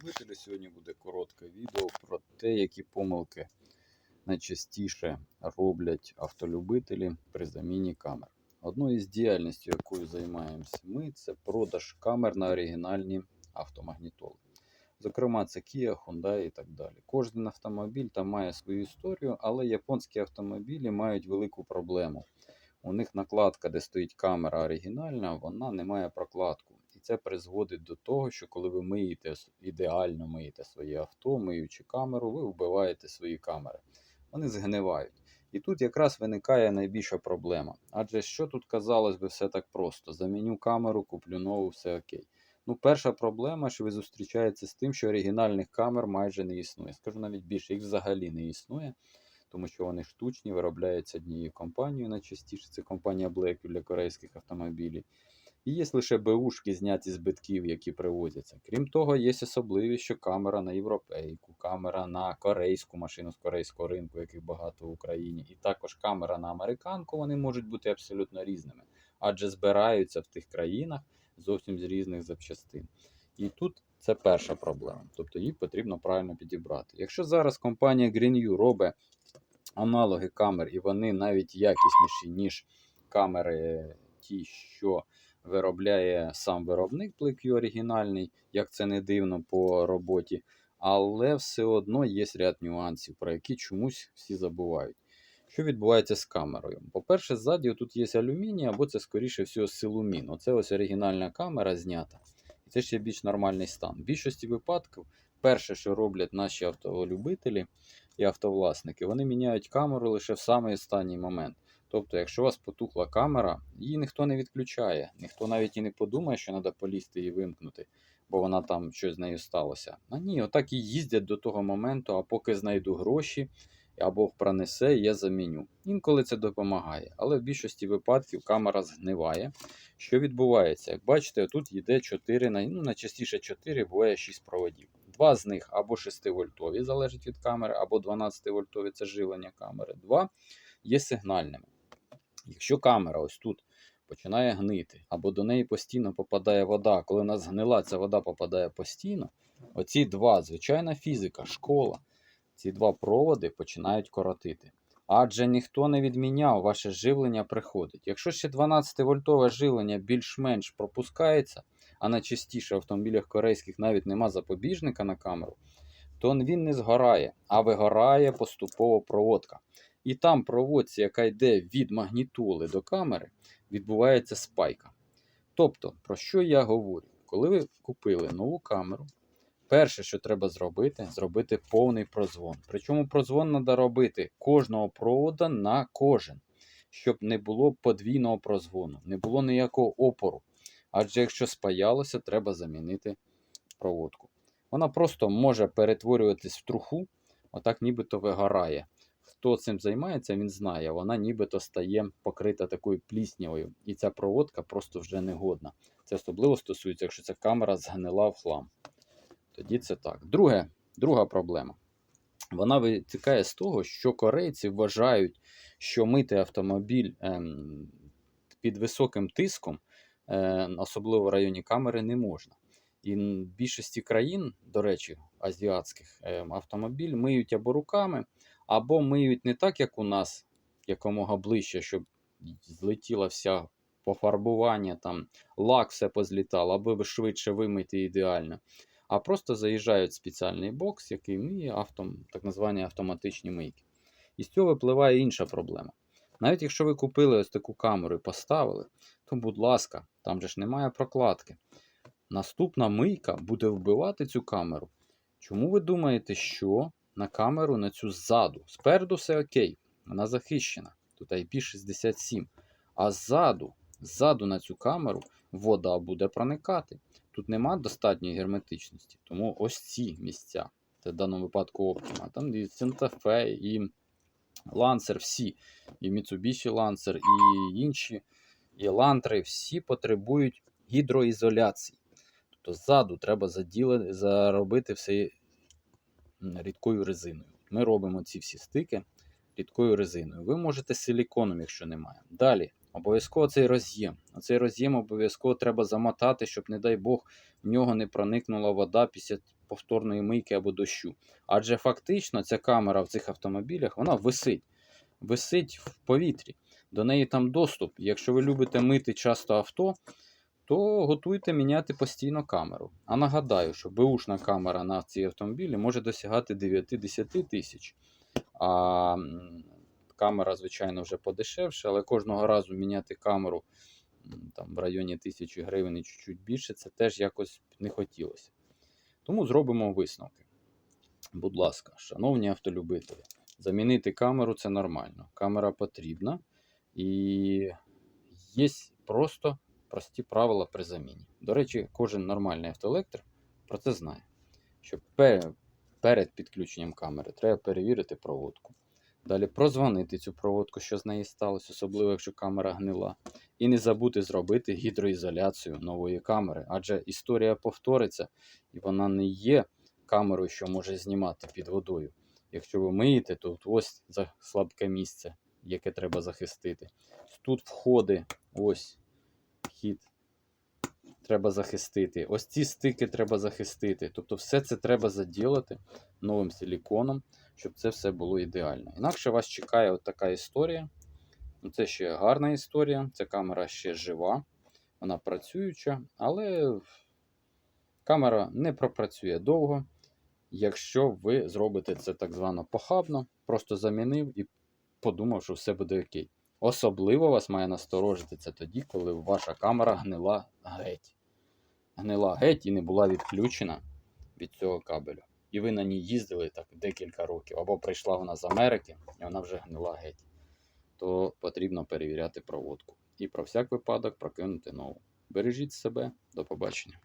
автолюбителі. Сьогодні буде коротке відео про те, які помилки найчастіше роблять автолюбителі при заміні камер. Одною із діяльністей, якою займаємося ми, це продаж камер на оригінальні автомагнітоли. Зокрема, це Kia, Hyundai і так далі. Кожен автомобіль там має свою історію, але японські автомобілі мають велику проблему. У них накладка, де стоїть камера оригінальна, вона не має прокладку. І це призводить до того, що коли ви миєте ідеально миєте своє авто, миючи камеру, ви вбиваєте свої камери. Вони згнивають. І тут якраз виникає найбільша проблема. Адже що тут казалось би все так просто: заміню камеру, куплю нову, все окей. Ну, перша проблема, що ви зустрічаєтеся з тим, що оригінальних камер майже не існує. Скажу навіть більше, їх взагалі не існує, тому що вони штучні, виробляються однією компанією, найчастіше це компанія Blackview для корейських автомобілів. І є лише БУшки, зняті з битків, які привозяться. Крім того, є особливість, що камера на європейку, камера на корейську машину з корейського ринку, яких багато в Україні, і також камера на американку, вони можуть бути абсолютно різними, адже збираються в тих країнах зовсім з різних запчастин. І тут це перша проблема. Тобто її потрібно правильно підібрати. Якщо зараз компанія GreenU робить аналоги камер, і вони навіть якісніші, ніж камери ті, що виробляє сам виробник Blackview оригінальний, як це не дивно по роботі, але все одно є ряд нюансів, про які чомусь всі забувають. Що відбувається з камерою? По-перше, ззаді тут є алюміній, або це, скоріше всього, силумін. Оце ось оригінальна камера знята. І це ще більш нормальний стан. В більшості випадків, перше, що роблять наші автолюбителі і автовласники, вони міняють камеру лише в самий останній момент. Тобто, якщо у вас потухла камера, її ніхто не відключає, ніхто навіть і не подумає, що треба полізти і вимкнути, бо вона там щось з нею сталося. А ні, отак і їздять до того моменту, а поки знайду гроші або пронесе, я заміню. Інколи це допомагає, але в більшості випадків камера згниває. Що відбувається? Як бачите, тут йде 4, ну найчастіше 4, буває 6 проводів. Два з них або 6 вольтові, залежить від камери, або 12 вольтові це живлення камери. Два є сигнальними. Якщо камера ось тут починає гнити, або до неї постійно попадає вода, коли вона згнила, ця вода попадає постійно, оці два, звичайна фізика, школа, ці два проводи починають коротити. Адже ніхто не відміняв, ваше живлення приходить. Якщо ще 12-вольтове живлення більш-менш пропускається, а найчастіше в автомобілях корейських навіть нема запобіжника на камеру, то він не згорає, а вигорає поступово проводка. І там проводці, яка йде від магнітоли до камери, відбувається спайка. Тобто, про що я говорю? Коли ви купили нову камеру, перше, що треба зробити, зробити повний прозвон. Причому прозвон треба робити кожного провода на кожен, щоб не було подвійного прозвону, не було ніякого опору. Адже якщо спаялося, треба замінити проводку. Вона просто може перетворюватись в труху, отак нібито вигорає хто цим займається, він знає, вона нібито стає покрита такою пліснявою, і ця проводка просто вже не годна. Це особливо стосується, якщо ця камера згнила в хлам. Тоді це так. Друге, Друга проблема. Вона витікає з того, що корейці вважають, що мити автомобіль ем, під високим тиском, е, особливо в районі камери, не можна. І в більшості країн, до речі, азіатських е, автомобіль миють або руками, або миють не так, як у нас, якомога ближче, щоб злетіла вся пофарбування, там, лак все позлітало, аби швидше вимити ідеально. А просто заїжджають в спеціальний бокс, який миє авто, так звані автоматичні мийки. І з цього випливає інша проблема. Навіть якщо ви купили ось таку камеру і поставили, то, будь ласка, там же ж немає прокладки. Наступна мийка буде вбивати цю камеру. Чому ви думаєте, що на камеру на цю ззаду. Спереду все окей, вона захищена. Тут IP67. А ззаду, ззаду на цю камеру вода буде проникати. Тут нема достатньої герметичності. Тому ось ці місця. Це в даному випадку Optima. Там і Santa Fe, і Lancer, всі. І Mitsubishi Lancer, і інші, і лантри, всі потребують гідроізоляції. Тобто ззаду треба заділи, заробити все рідкою резиною. Ми робимо ці всі стики рідкою резиною. Ви можете силіконом, якщо немає. Далі, Обов'язково цей роз'єм. Цей роз'єм обов'язково треба замотати, щоб, не дай Бог, в нього не проникнула вода після повторної мийки або дощу. Адже фактично ця камера в цих автомобілях вона висить. Висить в повітрі. До неї там доступ. Якщо ви любите мити часто авто, то готуйте міняти постійно камеру. А нагадаю, що беушна камера на цій автомобілі може досягати 9-10 тисяч. А камера, звичайно, вже подешевше, але кожного разу міняти камеру там, в районі тисячі гривень і чуть-чуть більше, це теж якось не хотілося. Тому зробимо висновки. Будь ласка, шановні автолюбителі, замінити камеру це нормально. Камера потрібна і є просто прості правила при заміні. До речі, кожен нормальний автоелектрик про це знає. Що пе- перед підключенням камери треба перевірити проводку. Далі прозвонити цю проводку, що з неї сталося, особливо якщо камера гнила. І не забути зробити гідроізоляцію нової камери, адже історія повториться, і вона не є камерою, що може знімати під водою. Якщо ви миєте, то ось слабке місце, яке треба захистити. Тут входи, ось вхід. Треба захистити. Ось ці стики треба захистити. Тобто, все це треба заділити новим силіконом, щоб це все було ідеально. Інакше вас чекає от така історія. Ну, Це ще гарна історія. Ця камера ще жива, вона працююча, але камера не пропрацює довго, якщо ви зробите це так звано похабно, просто замінив і подумав, що все буде окей. Особливо вас має насторожити це тоді, коли ваша камера гнила геть. Гнила геть і не була відключена від цього кабелю. І ви на ній їздили так декілька років, або прийшла вона з Америки, і вона вже гнила геть. То потрібно перевіряти проводку. І про всяк випадок прокинути нову. Бережіть себе, до побачення.